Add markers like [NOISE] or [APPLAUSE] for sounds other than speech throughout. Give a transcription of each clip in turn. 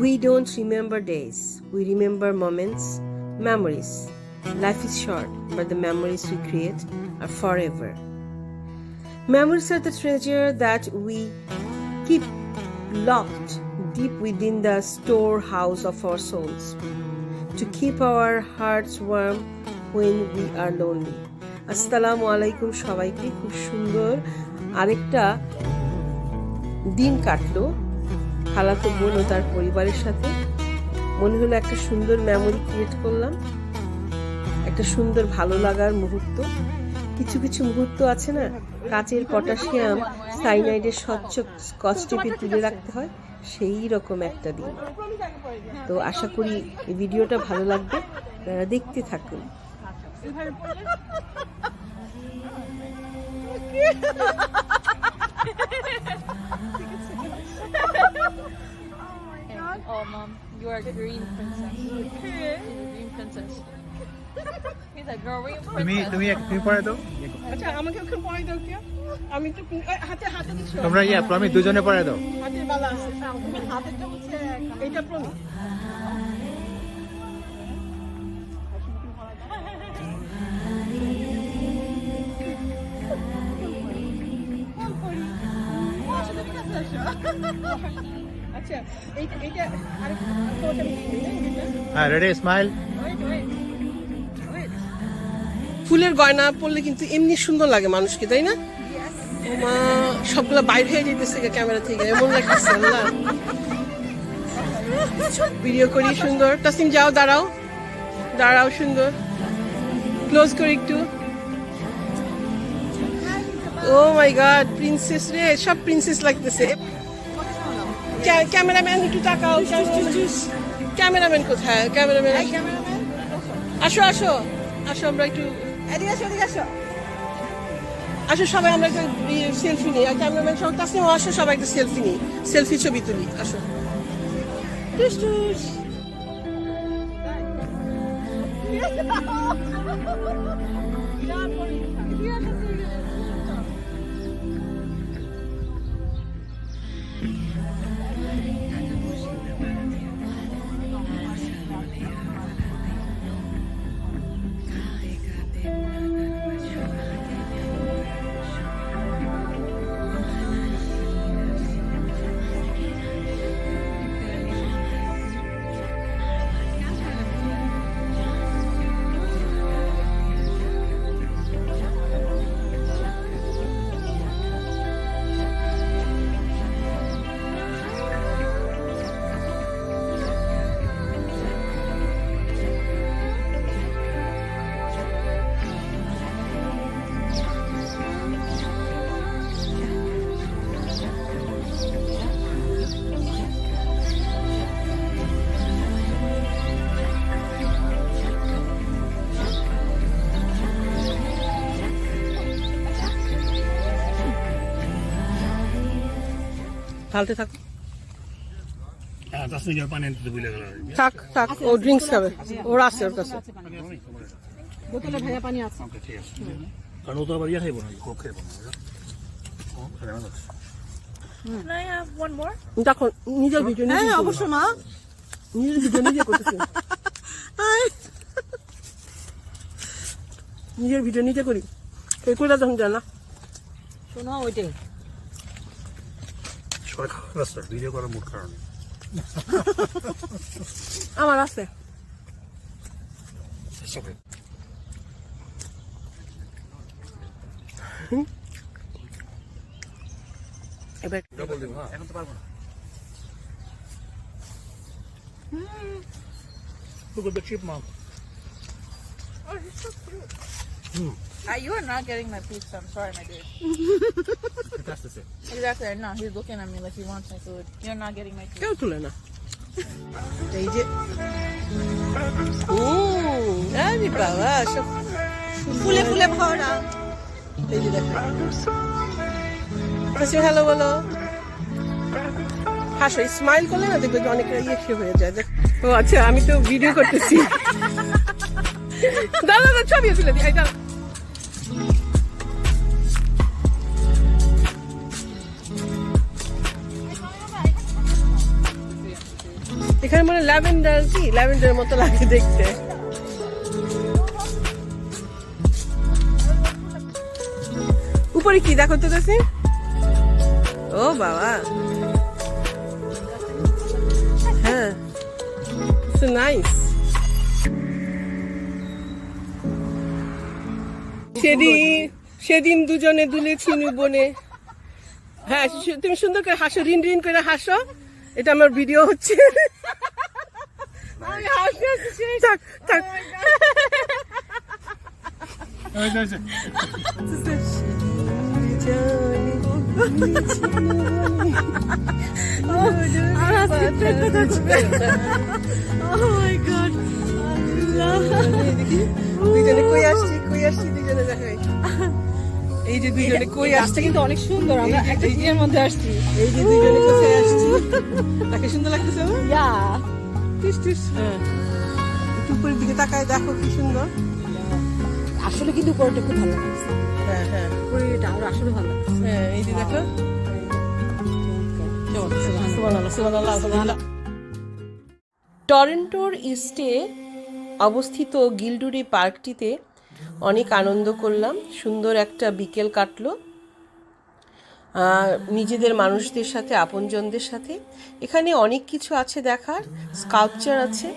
We don't remember days, we remember moments, memories. Life is short, but the memories we create are forever. Memories are the treasure that we keep locked deep within the storehouse of our souls to keep our hearts warm when we are lonely. আসসালামু আলাইকুম সবাইকে খুব সুন্দর আরেকটা দিন কাটলো খালাতো বোন ও তার পরিবারের সাথে। মনে হলো একটা সুন্দর মেমোরি ক্রিয়েট করলাম। একটা সুন্দর ভালো লাগার মুহূর্ত। কিছু কিছু মুহূর্ত আছে না কাচের পটাশিয়াম সাইনাইডের স্বচ্ছ স্কচ টেপে তুলে রাখতে হয় সেই রকম একটা দিন। তো আশা করি এই ভিডিওটা ভালো লাগবে। আপনারা দেখতে থাকুন। [LAUGHS] a green princess. She's a green princess. He's a green তুমি princess. তুমি এক- তুমি পরে দাও। আচ্ছা আমাকে ওখানে পরে দাও কে? আমি একটু ওই হাতে হাতে দিচ্ছ। তোমরা ইয়া প্রমি দুজনে পরে দাও। হাতের বালা আছে। তুমি হাতেরটা হচ্ছে এইটা প্রমি [LAUGHS] আচ্ছা? হ্যাঁ রেডি স্মাইল. Wait. ফুলের গয়না পরলে কিন্তু এমনি সুন্দর লাগে মানুষকে তাই না? মা সবগুলো বাইর হয়ে যেতেছে ক্যামেরা থেকে এমন লাগতেছে আল্লাহ। ভিডিও করি সুন্দর। তাসিম যাও দাঁড়াও। দাঁড়াও সুন্দর। ক্লোজ করি একটু। ও মাই গড প্রিন্সেস রে সব প্রিন্সেস লাগতেছে। ক্যামেরাম্যান একটু তাকাও ক্যামেরাম্যান কোথায়? ক্যামেরাম্যান আসো আসো। আসো আমরা একটু আসো সবাই আমরা একটা সেলফি নিই। আর ক্যামেরাম্যান সব তাসনিম আসো সবাই একটা সেলফি নিই। সেলফি ছবি তুলি আসো। টুস টুস [LAUGHS] ঢালতে থাক। হ্যাঁ থাক থাক ও ড্রিঙ্কস খাবে। ওর আছে ওর কাছে। ওকে ঠিক আছে। কারণ ও তো আবার ইয়ে খাইবো না কোক খাইবো? দেখো নিজের ভিডিও নিজে হ্যাঁ অবশ্য মা। নিজের ভিডিও নিজে করতেছি। নিজের ভিডিও নিজে করি। এই করে তখন জানা না। শোনো ওইটাই। সবাই খাওয়া ব্যস্ত ভিডিও করার মুড কারণে। আমার আছে। এবার ডবল দিব হ্যাঁ এখন তো পারব না। Look at the chipmunk. Uh, you are not getting my pizza. I'm sorry, my dude. That's the same. Exactly. Know. He's looking at me like he wants my food. You're not getting my. কেউ তুলে না এই যে উম, আরে বাবা সব ফুলে ফুলে ভরা এই যে দেখো আচ্ছা হ্যালো বলো হাসো স্মাইল করলে না দেখবে যে অনেকের ইয়ে খেয়ে হয়ে যায় দেখ ও আচ্ছা আমি তো ভিডিও করতেছি দাদা দাদা ছবি তুলে দিই দাঁড়া। এখানে মানে ল্যাভেন্ডার কি? ল্যাভেন্ডার মতো লাগে দেখতে। উপরে কি দেখো তো কাছে ও বাবা। হ্যাঁ নাইস সেদিন সেদিন দুজনে দুলেছি বনে। হ্যাঁ তুমি সুন্দর করে হাসো রিন রিন করে হাসো। এটা আমার ভিডিও হচ্ছে। দুজনে কই আসছি? কই আসছি দুজনে দেখাই এই যে দুজনে কই আসছে। কিন্তু অনেক সুন্দর আমরা একটা ইয়ের মধ্যে আসছি। এই যে দুজনে কোথায় আসছি। তাকে সুন্দর লাগতেছে ইয়া। টিস টিস। হ্যাঁ। একটু উপরের দিকে তাকায় দেখো কি সুন্দর। আসলে কিন্তু উপরটা খুব ভালো লাগছে। হ্যাঁ হ্যাঁ। আমার আসলে ভালো লাগছে। হ্যাঁ এই যে দেখো। সুবহানাল্লাহ সুবহানাল্লাহ সুবহানাল্লাহ। টরেন্টোর ইস্টে অবস্থিত গিলডুরি পার্কটিতে অনেক আনন্দ করলাম। সুন্দর একটা বিকেল কাটলো। নিজেদের মানুষদের সাথে, আপনজনদের সাথে। এখানে অনেক কিছু আছে দেখার স্কাল্পচার আছে।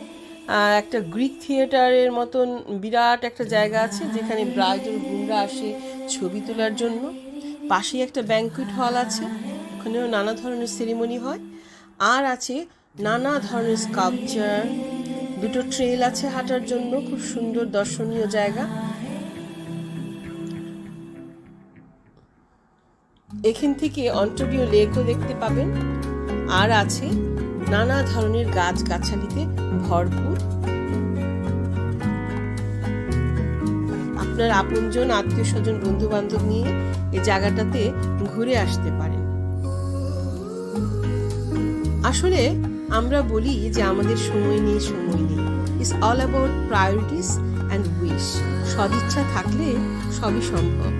একটা গ্রিক থিয়েটারের মতন বিরাট একটা জায়গা আছে, যেখানে ব্রাইডাল গুন্ডা আসে ছবি তোলার জন্য। পাশেই একটা ব্যাঙ্কুয়েট হল আছে, ওখানেও নানা ধরনের সেরিমনি হয়। আর আছে নানা ধরনের স্কাল্পচার দুটো ট্রেল আছে হাঁটার জন্য, খুব সুন্দর দর্শনীয় জায়গা। এখান থেকে অন্টোরিও লেকও দেখতে পাবেন। আর আছে নানা ধরনের গাছগাছালিতে ভরপুর। আপনার আপনজন আত্মীয় স্বজন বন্ধু বান্ধব নিয়ে এই জায়গাটাতে ঘুরে আসতে পারেন। আসলে আমরা বলি যে আমাদের সময় নেই সময় নেই। It's all about priorities and wish সদিচ্ছা থাকলে সবই সম্ভব।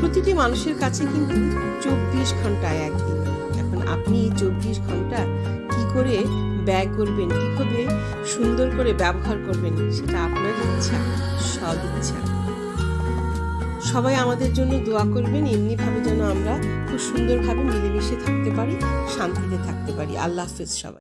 প্রতিটি মানুষের কাছে কিন্তু চব্বিশ ঘন্টায় একদিন। এখন আপনি এই চব্বিশ ঘণ্টা কি করে ব্যয় করবেন, কীভাবে সুন্দর করে ব্যবহার করবেন, সেটা আপনার ইচ্ছা সদ ইচ্ছা। সবাই আমাদের জন্য দোয়া করবেন, এমনিভাবে যেন আমরা খুব সুন্দরভাবে মিলেমিশে থাকতে পারি, শান্তিতে থাকতে পারি। আল্লাহ হাফেজ সবাই।